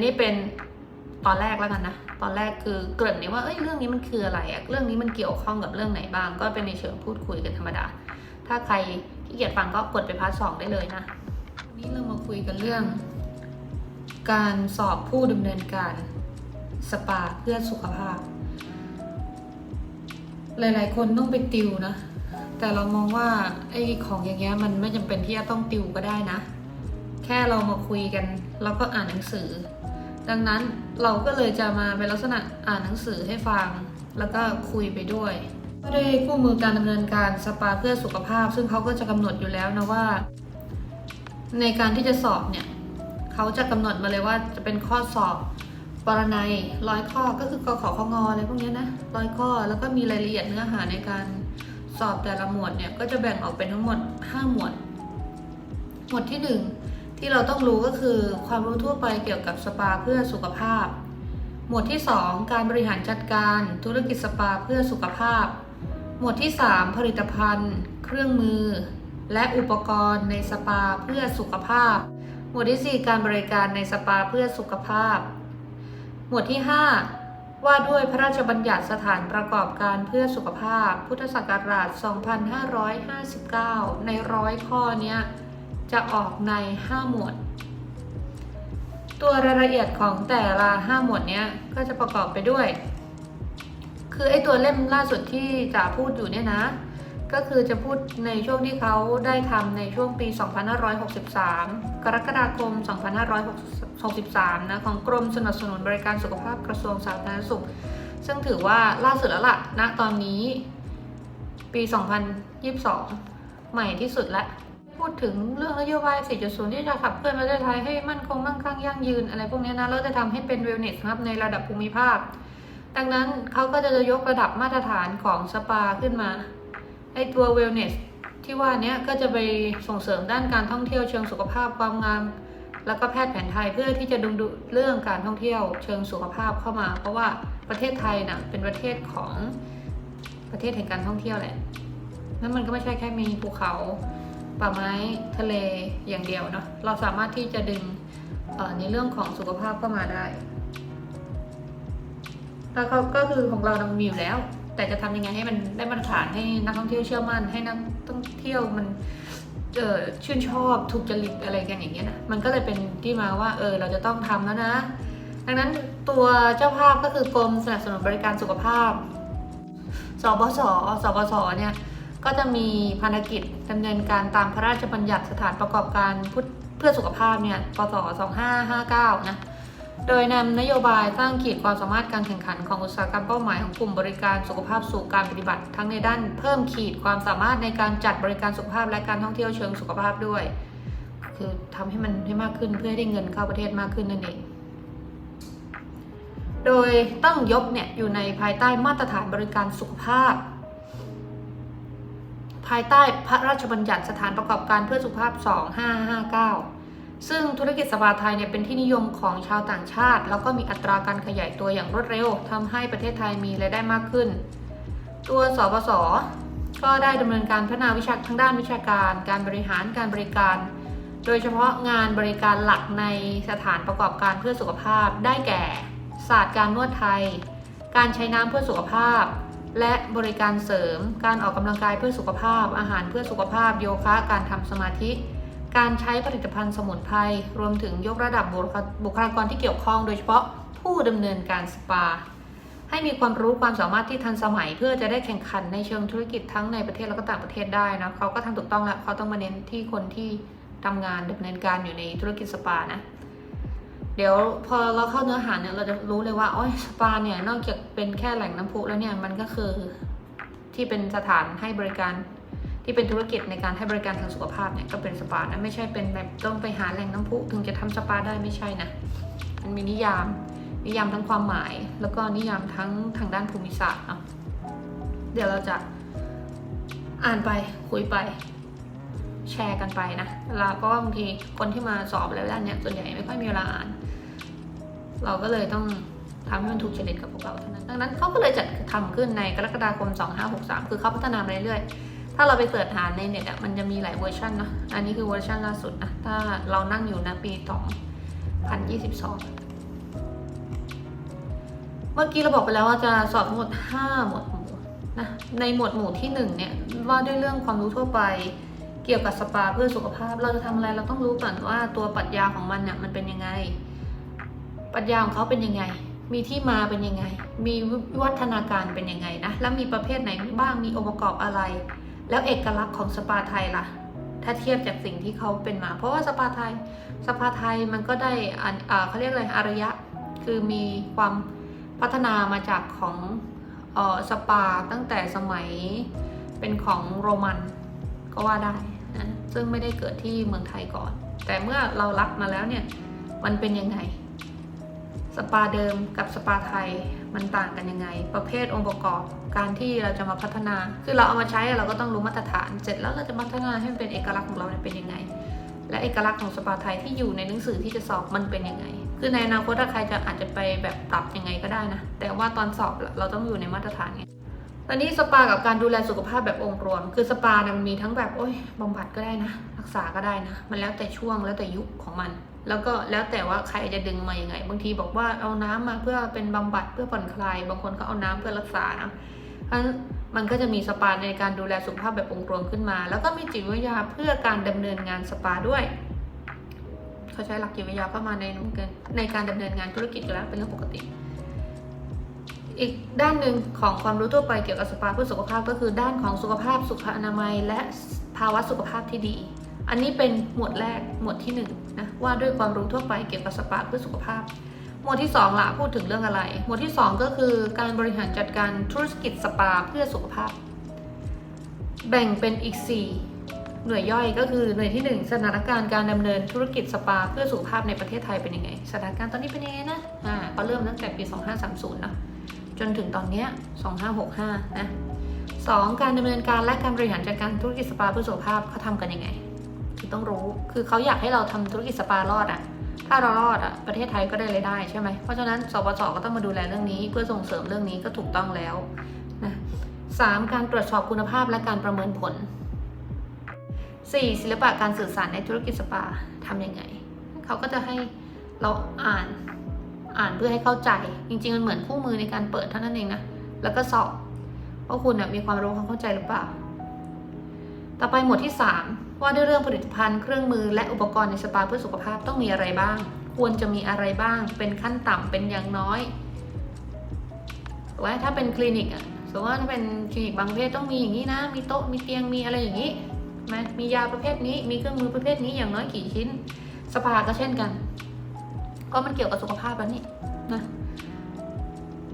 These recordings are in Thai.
นนี้เป็นตอนแรกแล้วกันนะ ตอนแรกคือเกริ่นนี้ว่า เอ้ย เรื่องนี้มันคืออะไรอะเรื่องนี้มันเกี่ยวข้องกับเรื่องไหนบ้าง ก็เป็นในเชิงพูดคุยกันธรรมดา ถ้าใครที่เกียจฟังก็กดไปพาร์ทสองได้เลยนะ วันนี้เรามาคุยกันเรื่อง การสอบผู้ดำเนินการสปาเพื่อสุขภาพ หลาย ๆ คนต้องไปติวนะ แต่เรามองว่าไอ้ของอย่างเงี้ยมันไม่จำเป็นที่จะต้องติวก็ได้นะ แค่เรามาคุยกัน แล้วก็อ่านหนังสือ ดังนั้นเราก็เลยจะมาเป็นลักษณะอ่านหนังสือให้ฟัง แล้วก็คุยไปด้วยก็ได้คู่มือการดำเนินการสปาเพื่อสุขภาพ ซึ่งเขาก็จะกำหนดอยู่แล้วนะว่า ในการที่จะสอบเนี่ยเขาจะกำหนดมาเลยว่าจะเป็นข้อสอบปรนัยร้อยข้อก็คือกขอข้องออะไรพวกนี้นะร้อยข้อแล้วก็มีรายละเอียดเนื้อหาในการสอบแต่ละหมวดเนี่ยก็จะแบ่งออกเป็นทั้งหมด 5 หมวด หมวดที่ 1 ที่เราต้องรู้ก็คือความรู้ทั่วไปเกี่ยวกับสปาเพื่อสุขภาพ หมวดที่ 2 การบริหารจัดการธุรกิจสปาเพื่อสุขภาพ หมวดที่ 3 ผลิตภัณฑ์ เครื่องมือ และอุปกรณ์ในสปาเพื่อสุขภาพ หมวดที่ 4 การบริการในสปาเพื่อสุขภาพ หมวดที่ 5 ว่าด้วยพระราชบัญญัติสถานประกอบการเพื่อสุขภาพ พุทธศักราช 2559 ในร้อยข้อเนี้ย จะออกใน 5 หมวด ตัวรายละเอียดของแต่ละ 5 หมวดเนี้ยก็จะประกอบไปด้วย คือไอตัวเล่มล่าสุดที่จะพูดอยู่เนี่ยนะ ก็คือจะพูดในช่วงที่เขาได้ทำในช่วงปี 2563 กรกฎาคม 2563 นะของกรมสนับสนุนบริการสุขภาพกระทรวงสาธารณสุข ซึ่งถือว่าล่าสุดแล้วล่ะณตอนนี้ปี 2022 ใหม่ที่สุดละ พูดถึงเรื่องนโยบาย 4.0 ที่จะขับเคลื่อนประเทศไทยให้มั่นคงมั่งคั่งยั่งยืน อะไรพวกนี้นะ แล้วจะทำให้เป็นเวลเนสครับในระดับภูมิภาค ดังนั้นเขาก็จะยกระดับมาตรฐานของสปาขึ้นมาไอตัว wellness ที่ว่านี้ก็จะไปส่งเสริมด้านการท่องเที่ยวเชิงสุขภาพความงามแล้วก็แพทย์แผนไทยเพื่อที่จะดึงดูเรื่องการท่องเที่ยวเชิงสุขภาพเข้ามา เพราะว่าประเทศไทยน่ะเป็นประเทศของประเทศแห่งการท่องเที่ยวแหละนั่นมันก็ไม่ใช่แค่มีภูเขา ป่าไม้ทะเลอย่างเดียวเนาะเราสามารถที่จะดึงในเรื่องของสุขภาพเข้ามาได้แล้วก็ก็คือของเรามันมีอยู่แล้ว แต่จะทำยังไงให้มันได้มาตรฐานให้นักท่องเที่ยวเชื่อมั่นให้นักท่องเที่ยวมันเออชื่นชอบถูกจริตอะไรกันอย่างเงี้ยนะมันก็เลยเป็นที่มาว่าเออเราจะต้องทำแล้วนะ ดังนั้นตัวเจ้าภาพก็คือกรมสนับสนุนบริการสุขภาพสบสสบสเนี่ย ก็จะมีภารกิจดำเนินการตามพระราชบัญญัติสถานประกอบการพุทธเพื่อสุขภาพเนี่ยปศ2559 นะ โดยนำนโยบายสร้างขีดความสามารถการแข่งขันของอุตสาหกรรมเป้าหมายของกลุ่มบริการสุขภาพสู่การปฏิบัติ ทั้งในด้านเพิ่มขีดความสามารถในการจัดบริการสุขภาพและการท่องเที่ยวเชิงสุขภาพด้วย คือทำให้มันให้มากขึ้นเพื่อให้ได้เงินเข้าประเทศมากขึ้นนั่นเองโดยต้องยกเนี่ยอยู่ในภายใต้มาตรฐานบริการสุขภาพ ภายใต้พระราชบัญญัติสถานประกอบการเพื่อสุขภาพ 2559 ซึ่งธุรกิจสปาไทยเนี่ยเป็นที่นิยมของชาวต่างชาติ แล้วก็มีอัตราการขยายตัวอย่างรวดเร็วทำให้ประเทศไทยมีรายได้มากขึ้น ตัวสปสก็ได้ดำเนินการพัฒนาวิชาทางด้านวิชาการ การบริหารการบริการ โดยเฉพาะงานบริการหลักในสถานประกอบการเพื่อสุขภาพ ได้แก่ ศาสตร์การนวดไทย การใช้น้ำเพื่อสุขภาพ และบริการเสริม การออกกำลังกายเพื่อสุขภาพ อาหารเพื่อสุขภาพ โยคะ การทำสมาธิ การใช้ผลิตภัณฑ์สมุนไพร รวมถึงยกระดับบุคลากรที่เกี่ยวข้อง โดยเฉพาะผู้ดำเนินการสปา ให้มีความรู้ความสามารถที่ทันสมัย เพื่อจะได้แข่งขันในเชิงธุรกิจทั้งในประเทศแล้วก็ต่างประเทศได้นะเขาก็ทำถูกต้องแล้วเขาต้องมาเน้นที่คนที่ทำงานดำเนินการอยู่ในธุรกิจสปานะ เดี๋ยวพอเราเข้าเนื้อหาเนี่ยเราจะรู้เลยว่าโอ้ยสปาเนี่ยนอกจากเป็นแค่แหล่งน้ำพุแล้วเนี่ยมันก็คือที่เป็นสถานให้บริการที่เป็นธุรกิจในการให้บริการทางสุขภาพเนี่ยก็เป็นสปานะไม่ใช่เป็นแบบต้องไปหาแหล่งน้ำพุถึงจะทำสปาได้ไม่ใช่นะมันมีนิยาม นิยามทั้งความหมาย แล้วก็นิยามทั้งทางด้านภูมิศาสตร์เนาะเดี๋ยวเราจะอ่านไปคุยไป แชร์กันไปนะเวลาเพราะว่าบางทีคนที่มาสอบอะไรด้านเนี้ยส่วนใหญ่ไม่ค่อยมีเวลาอ่าน เราก็เลยต้องทำให้มันถูกจริตกับพวกเราเท่านั้น ดังนั้นเขาก็เลยจัดทำขึ้นในกรกฎาคม 2563 คือเขาพัฒนามาเรื่อยๆ ถ้าเราไปเสิร์ชหาในเน็ตอะมันจะมีหลายเวอร์ชันนะ อันนี้คือเวอร์ชันล่าสุดนะ ถ้าเรานั่งอยู่นะปี 2022มื่อกี้เราบอกไปแล้วว่าจะสอบทั้งหมด 5 หมวดหมู่นะ ในหมวดหมู่ที่ 1 เนี่ยว่าด้วยเรื่องความรู้ทั่วไป เกี่ยวกับสปาเพื่อสุขภาพ เราจะทำอะไรเราต้องรู้ก่อนว่าตัวปรัชญาของมันเนี่ยมันเป็นยังไง ปรัชญาของเขาเป็นยังไง มีที่มาเป็นยังไง มีวัฒนาการเป็นยังไงนะ แล้วมีประเภทไหนบ้าง มีองค์ประกอบอะไร แล้วเอกลักษณ์ของสปาไทยล่ะ ถ้าเทียบจากสิ่งที่เขาเป็นมา เพราะว่าสปาไทย สปาไทยมันก็ได้อ่าเขาเรียกอะไรอารยะ คือมีความพัฒนามาจากของออสปาตั้งแต่สมัยเป็นของโรมัน ก็ว่าได้นะซึ่งไม่ได้เกิดที่เมืองไทยก่อน แต่เมื่อเรารับมาแล้วเนี่ยมันเป็นยังไง สปาเดิมกับสปาไทยมันต่างกันยังไง ประเภทองค์ประกอบการที่เราจะมาพัฒนา คือเราเอามาใช้เราก็ต้องรู้มาตรฐาน เสร็จแล้วเราจะพัฒนาให้มันเป็นเอกลักษณ์ของเราเนี่ยเป็นยังไง และเอกลักษณ์ของสปาไทยที่อยู่ในหนังสือที่จะสอบมันเป็นยังไง คือในอนาคตถ้าใครจะอาจจะไปแบบปรับยังไงก็ได้นะ แต่ว่าตอนสอบเราต้องอยู่ในมาตรฐานไง ตอนนี้สปากับการดูแลสุขภาพแบบองค์รวม คือสปาเนี่ยมันมีทั้งแบบโอ้ยบำบัดก็ได้นะ รักษาก็ได้นะ มันแล้วแต่ช่วงแล้วแต่ยุคของมัน แล้วก็แล้วแต่ว่าใครจะดึงมาอย่างไง บางทีบอกว่าเอาน้ำมาเพื่อเป็นบำบัดเพื่อผ่อนคลาย บางคนก็เอาน้ำเพื่อรักษานะเพราะฉะนั้นมันก็จะมีสปาในการดูแลสุขภาพแบบองค์รวมขึ้นมา แล้วก็มีจิตวิทยาเพื่อการดำเนินงานสปาด้วยเขาใช้หลักจิตวิทยาเข้ามาในในการดำเนินงานธุรกิจอยู่แล้วเป็นเรื่องปกติ อีกด้านหนึ่งของความรู้ทั่วไปเกี่ยวกับสปาเพื่อสุขภาพก็คือด้านของสุขภาพสุขอนามัย และภาวะสุขภาพที่ดี อันนี้เป็นหมวดแรกหมวดที่1นงนะว่าด้วยความรู้ทั่วไปเกี่ยวกับสปาเพื่อสุขภาพ หมวดที่2ละพูดถึงเรื่องอะไร หมวดที่ 2 ก็คือการบริหารจัดการธุรกิจสปาเพื่อสุขภาพ แบ่งเป็นอีก 4 หน่วยย่อยก็คือหน่วยที่ 1 สถานการณ์การดำเนินธุรกิจสปาเพื่อสุขภาพในประเทศไทยเป็นยังไงสถานการณ์ตอนนี้เป็นยังไงนะอ่าก็เริ่มตั้งแต่ปี 2530เนอะ จนถึงตอนเนี้ย2565 นะ 2. การดำเนินการและการบริหารจัดการธุรกิจสปาเพื่อสุขภาพเขาทำกันยังไง คือต้องรู้ คือเขาอยากให้เราทำธุรกิจสปารอดอะถ้าเรารอดอะประเทศไทยก็ได้รายได้ใช่ไหม เพราะฉะนั้นสปสก็ต้องมาดูแลเรื่องนี้ เพื่อส่งเสริมเรื่องนี้ก็ถูกต้องแล้วนะสามการตรวจสอบคุณภาพและการประเมินผล 4. ศิลปะการสื่อสารในธุรกิจสปาทำยังไง เขาก็จะให้เราอ่าน อ่านเพื่อให้เข้าใจ จริงๆมันเหมือนคู่มือในการเปิดเท่านั้นเองนะแล้วก็สอบว่าคุณนะมีความรู้ความเข้าใจหรือเปล่า ต่อไปหมวดที่ 3 ว่าด้วยเรื่องผลิตภัณฑ์เครื่องมือและอุปกรณ์ในสปาเพื่อสุขภาพต้องมีอะไรบ้าง ควรจะมีอะไรบ้าง เป็นขั้นต่ำเป็นอย่างน้อยว่าถ้าเป็นคลินิกอะสมมติว่าถ้าเป็นคลินิกบางประเภทต้องมีอย่างนี้นะ มีโต๊ะมีเตียงมีอะไรอย่างนี้ไหมมียาประเภทนี้ มีเครื่องมือประเภทนี้อย่างน้อยกี่ชิ้น สปาก็เช่นกัน ก็มันเกี่ยวกับสุขภาพแล้วนี่นะ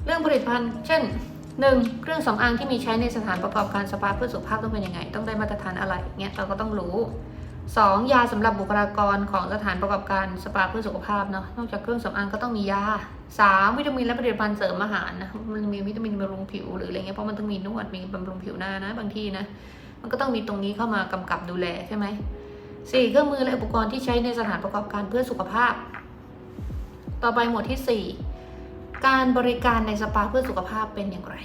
เรื่องผลิตภัณฑ์ เช่น 1. เครื่องสำอางที่มีใช้ในสถานประกอบการสปาเพื่อสุขภาพต้องเป็นยังไง ต้องได้มาตรฐานอะไรเงี้ยเราก็ต้องรู้ 2. ยาสำหรับบุคลากรของสถานประกอบการสปาเพื่อสุขภาพเนาะนอกจากเครื่องสำอางก็ต้องมียา 3. วิตามินและผลิตภัณฑ์เสริมอาหารนะมันมีวิตามินบำรุงผิวหรืออะไรเงี้ยเพราะมันต้องมีนวดมีบำรุงผิวหน้านะ บางทีนะ มันก็ต้องมีตรงนี้เข้ามากำกับดูแลใช่ไหม 4. เครื่องมือและอุปกรณ์ที่ใช้ในสถานประกอบการเพื่อสุขภาพ ต่อไปหมวดที่ 4 การบริการในสปาเพื่อสุขภาพเป็นอย่างไร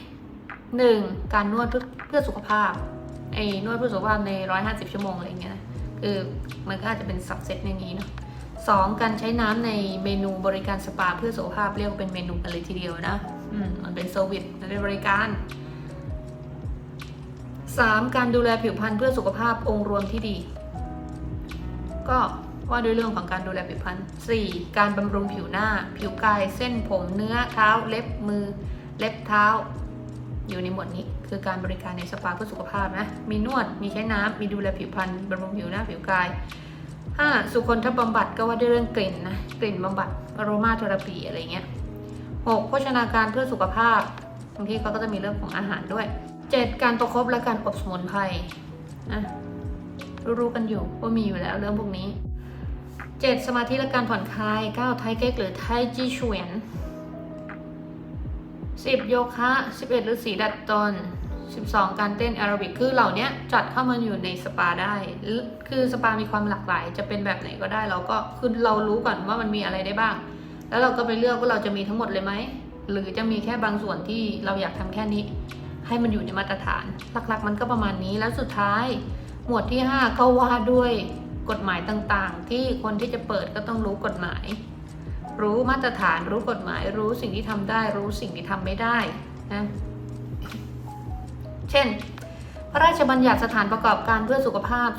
1. การนวดเพื่อเพื่อสุขภาพไอ้นวดเพื่อสุขภาพใน 150 ชั่วโมงอะไรเงี้ยนะคือมันก็อาจจะเป็นสับเซตในนี้เนาะสองการใช้น้ำในเมนูบริการสปาเพื่อสุขภาพเรียกเป็นเมนูกันเลยทีเดียวนะอืมมันเป็นเซอร์วิสมันเป็นบริการ 3. การดูแลผิวพรรณเพื่อสุขภาพองค์รวมที่ดี ก็ ว่าด้วยเรื่องของการดูแลผิวพรรณ 4. การบำรุงผิวหน้า ผิวกาย เส้นผม เนื้อ เท้า เล็บ มือ เล็บเท้า อยู่ในหมวดนี้ คือการบริการในสปาเพื่อสุขภาพนะ มีนวด มีใช้น้ำ มีดูแลผิวพรรณบำรุงผิวหน้า ผิวกาย 5. สุคนทบำบัดก็ว่าด้วยเรื่องกลิ่นนะ กลิ่นบำบัดอโรมาเทอราปีอะไรเงี้ย 6. โภชนาการเพื่อสุขภาพ บางทีเขาก็จะมีเรื่องของอาหารด้วย 7. การประคบและการอบสมุนไพรนะรู้ๆกันอยู่ว่ามีอยู่แล้วเรื่องพวกนี้ 7. สมาธิและการผ่อนคลาย 9. ไทเก๊กหรือไทจีเฉวียน 10. โยคะ 11หรือสีดัดตน 12 การเต้นแอโรบิกคือเหล่านี้จัดเข้ามาอยู่ในสปาได้ คือสปามีความหลากหลาย จะเป็นแบบไหนก็ได้เราก็คือเรารู้ก่อนว่ามันมีอะไรได้บ้าง แล้วเราก็ไปเลือกว่าเราจะมีทั้งหมดเลยไหม หรือจะมีแค่บางส่วนที่เราอยากทำแค่นี้ ให้มันอยู่ในมาตรฐาน หลักๆ มันก็ประมาณนี้แล้วสุดท้าย หมวดที่ 5 ก็ว่าด้วย กฎหมายต่างๆ ที่คนที่จะเปิดก็ต้องรู้กฎหมาย รู้มาตรฐานรู้กฎหมาย รู้สิ่งที่ทำได้ รู้สิ่งที่ทำไม่ได้นะเช่น พระราชบัญญัติสถานประกอบการเพื่อสุขภาพ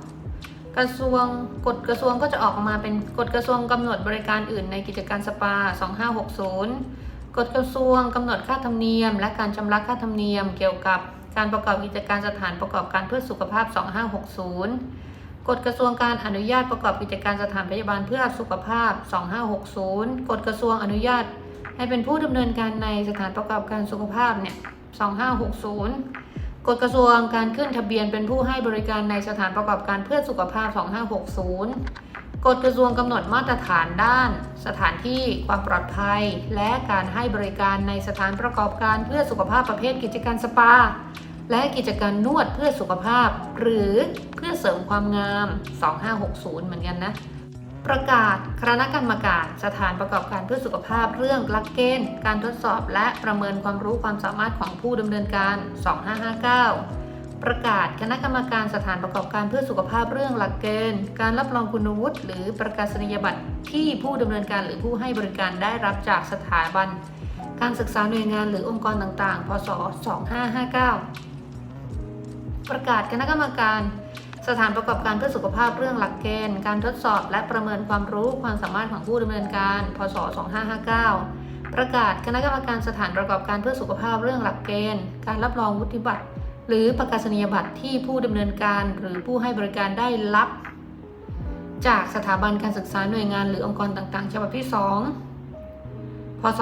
2559 กระทรวงกฎกระทรวงก็จะออกมาเป็นกฎกระทรวงกำหนดบริการอื่นในกิจการสปา 2560 กฎกระทรวงกำหนดค่าธรรมเนียม และการชำระค่าธรรมเนียมเกี่ยวกับการประกอบกิจการสถานประกอบการเพื่อสุขภาพ 2560 กฎกระทรวงการอนุญาตประกอบกิจการสถานพยาบาลเพื่อสุขภาพ 2560 กฎกระทรวงอนุญาต ให้เป็นผู้ดำเนินการในสถานประกอบการสุขภาพเนี่ย 2560 กฎกระทรวงการขึ้นทะเบียนเป็นผู้ให้บริการในสถานประกอบการเพื่อสุขภาพ 2560 กฎกระทรวงกำหนดมาตรฐานด้าน สถานที่ความปลอดภัย และการให้บริการในสถานประกอบการเพื่อสุขภาพประเภทกิจการสปา และกิจการนวดเพื่อสุขภาพ หรือเพื่อเสริมความงาม 2560 เหมือนกันนะ ประกาศคณะกรรมการสถานประกอบการเพื่อสุขภาพเรื่องหลักเกณฑ์ การทดสอบและประเมินความรู้ความสามารถของผู้ดำเนินการ 2559ประกาศคณะกรรมการสถานประกอบการเพื่อสุขภาพเรื่องหลักเกณฑ์ การรับรองคุณวุฒิหรือประกาศนียบัตรที่ผู้ดำเนินการหรือผู้ให้บริการได้รับจากสถาบัน การศึกษาหน่วยงานหรือองค์กรต่างๆ พศ 2559 ประกาศคณะกรรมการ สถานประกอบการเพื่อสุขภาพเรื่องหลักเกณฑ์ การทดสอบและประเมินความรู้ความสามารถของผู้ดำเนินการ พศ 2559 ประกาศคณะกรรมการสถานประกอบการเพื่อสุขภาพเรื่องหลักเกณฑ์ การรับรองวุฒิบัตร หรือประกาศนียบัตรที่ผู้ดำเนินการ หรือผู้ให้บริการได้รับ จากสถาบันการศึกษาหน่วยงานหรือองค์กรต่างๆ ฉบับที่ 2 พศ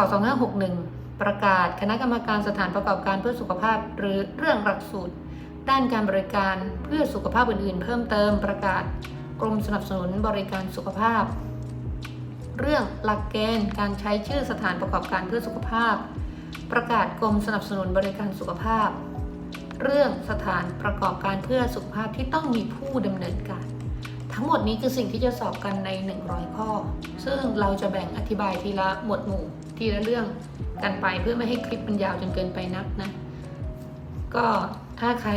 2561 ประกาศคณะกรรมการสถานประกอบการเพื่อสุขภาพ หรือเรื่องหลักสูตร ด้านการบริการเพื่อสุขภาพอื่นๆ เพิ่มเติมประกาศกรมสนับสนุนบริการสุขภาพ เรื่องหลักเกณฑ์การใช้ชื่อสถานประกอบการเพื่อสุขภาพ ประกาศกรมสนับสนุนบริการสุขภาพ เรื่องสถานประกอบการเพื่อสุขภาพที่ต้องมีผู้ดำเนินการ ทั้งหมดนี้คือสิ่งที่จะสอบกันใน 100 ข้อ ซึ่งเราจะแบ่งอธิบายทีละหมวดหมู่ทีละเรื่องกันไปเพื่อไม่ให้คลิปมันยาวจนเกินไปนักนะ ก็ ถ้าใคร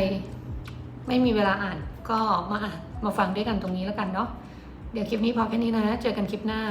ไม่มีเวลาอ่านก็มาอ่านมาฟังด้วยกันตรงนี้แล้วกันเนาะเดี๋ยวคลิปนี้พอแค่นี้นะ เจอกันคลิปหน้า